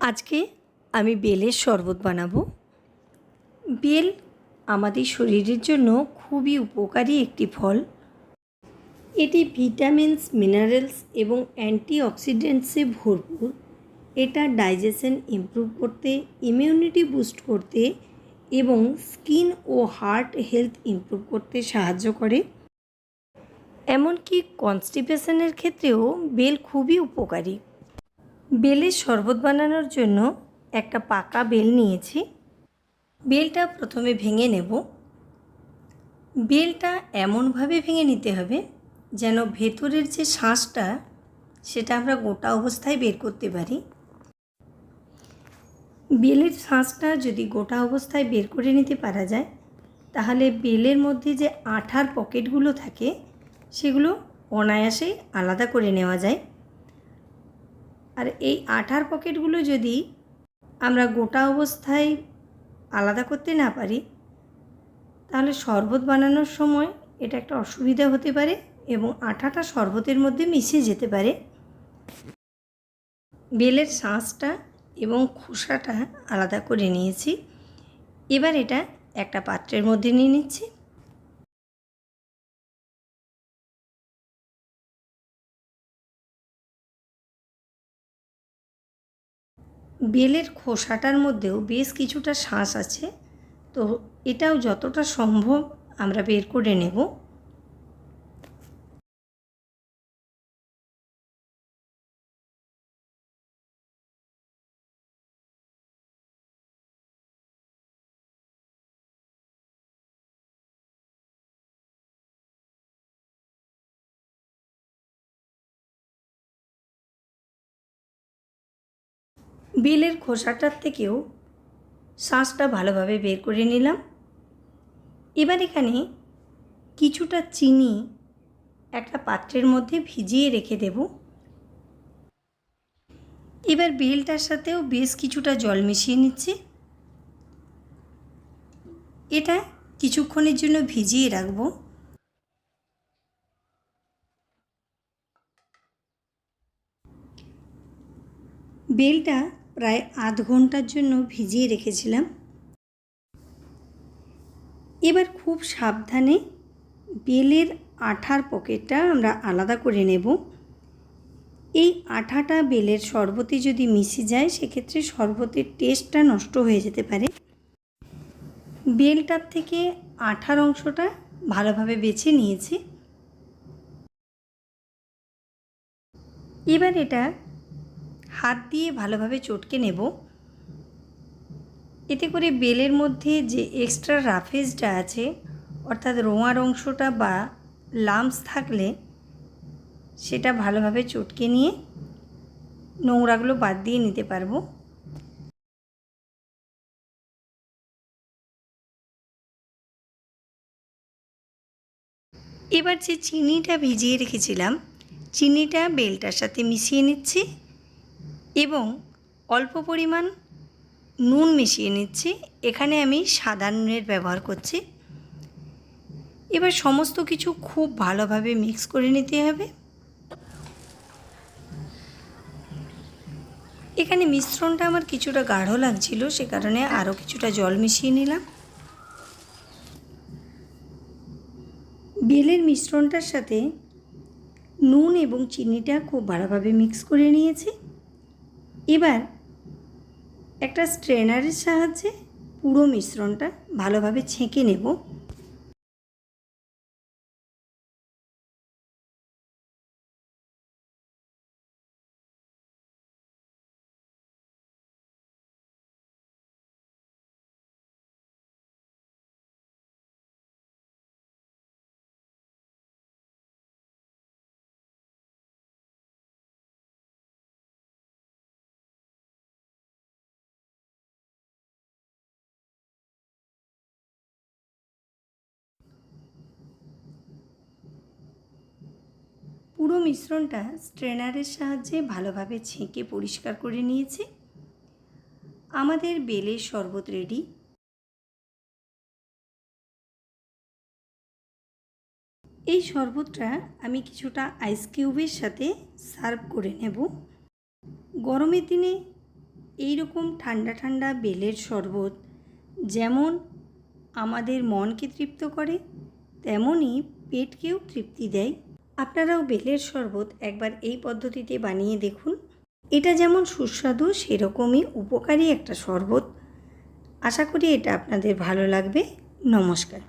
আজকে আমি বেলের শরবত বানাবো। বেল আমাদের শরীরের জন্য খুবই উপকারী একটি ফল। এটি ভিটামিনস, মিনারেলস এবং অ্যান্টিঅক্সিডেন্টসে ভরপুর। এটা ডাইজেশন ইমপ্রুভ করতে, ইমিউনিটি বুস্ট করতে এবং স্কিন ও হার্ট হেলথ ইমপ্রুভ করতে সাহায্য করে। এমনকি কনস্টিপেশনের ক্ষেত্রেও বেল খুবই উপকারী। বেলের শরবত বানানোর জন্য একটা পাকা বেল নিয়েছি। বেলটা প্রথমে ভেঙে নেব। বেলটা এমনভাবে ভেঙে নিতে হবে যেন ভেতরের যে শাঁসটা, সেটা আমরা গোটা অবস্থায় বের করতে পারি। বেলের শাঁসটা যদি গোটা অবস্থায় বের করে নিতে পারা যায়, তাহলে বেলের মধ্যে যে আঠার পকেটগুলো থাকে, সেগুলো অনায়াসেই আলাদা করে নেওয়া যায়। আর এই আঠার পকেটগুলো যদি আমরা গোটা অবস্থায় আলাদা করতে না পারি, তাহলে শরবত বানানোর সময় এটা একটা অসুবিধা হতে পারে এবং আঠাটা শরবতের মধ্যে মিশে যেতে পারে। বেলের শাঁসটা এবং খোসাটা আলাদা করে নিয়েছি। এবার এটা একটা পাত্রের মধ্যে নিয়ে নিচ্ছি। বেলের খোসাটার মধ্যেও বেশ কিছুটা শাঁস আছে, তো এটাও যতটা সম্ভব আমরা বের করে নেব। বেলের খোসাটার থেকেও শাঁসটা ভালোভাবে বের করে নিলাম। এবার এখানে কিছুটা চিনি একটা পাত্রের মধ্যে ভিজিয়ে রেখে দেব। এবার বেলটার সাথেও বেশ কিছুটা জল মিশিয়ে নিচ্ছি। এটা কিছুক্ষণের জন্য ভিজিয়ে রাখব। বেলটা প্রায় আধ ঘণ্টার জন্য ভিজিয়ে রেখেছিলাম। এবার খুব সাবধানে বেলের আঠার পকেটটা আমরা আলাদা করে নেব। এই আঠাটা বেলের শরবতে যদি মিশে যায়, সেক্ষেত্রে শরবতের টেস্টটা নষ্ট হয়ে যেতে পারে। বেলটার থেকে আঠার অংশটা ভালোভাবে বেছে নিয়েছি। এবার এটা হাত দিয়ে ভালোভাবে চটকে নেব। এতে করে বেলের মধ্যে যে এক্সট্রা রাফেজটা আছে, অর্থাৎ রোঁয়ার অংশটা বা লামস থাকলে সেটা ভালোভাবে চটকে নিয়ে নোংরাগুলো বাদ দিয়ে নিতে পারব। এবার যে চিনিটা ভিজিয়ে রেখেছিলাম, চিনিটা বেলটার সাথে মিশিয়ে নিচ্ছি। এবং অল্প পরিমাণ নুন মিশিয়ে নিচ্ছি। এখানে আমি সাদা নুনের ব্যবহার করছি। এবার সমস্ত কিছু খুব ভালোভাবে মিক্স করে নিতে হবে। এখানে মিশ্রণটা আমার কিছুটা গাঢ় লাগছিল, সে কারণে আরও কিছুটা জল মিশিয়ে নিলাম। বেলের মিশ্রণটার সাথে নুন এবং চিনিটা খুব ভালোভাবে মিক্স করে নিয়েছি। এবার একটা স্ট্রেনারের সাহায্যে পুরো মিশ্রণটা ভালোভাবে ছেঁকে নেব। পুরো মিশ্রণটা স্ট্রেনারের সাহায্যে ভালোভাবে ছেঁকে পরিষ্কার করে নিয়েছি। আমাদের বেলের শরবত রেডি এই শরবতটা আমি কিছুটা আইস কিউবের সাথে সার্ভ করে নেব। গরমের দিনে এই রকম ঠান্ডা ঠান্ডা বেলের শরবত যেমন আমাদের মনকে তৃপ্ত করে, তেমনই পেটকেও তৃপ্তি দেয়। আপনারাও বেলের শরবত একবার এই পদ্ধতিতে বানিয়ে দেখুন। এটা যেমন সুস্বাদু, সেরকমই উপকারী একটা শরবত। আশা করি এটা আপনাদের ভালো লাগবে। নমস্কার।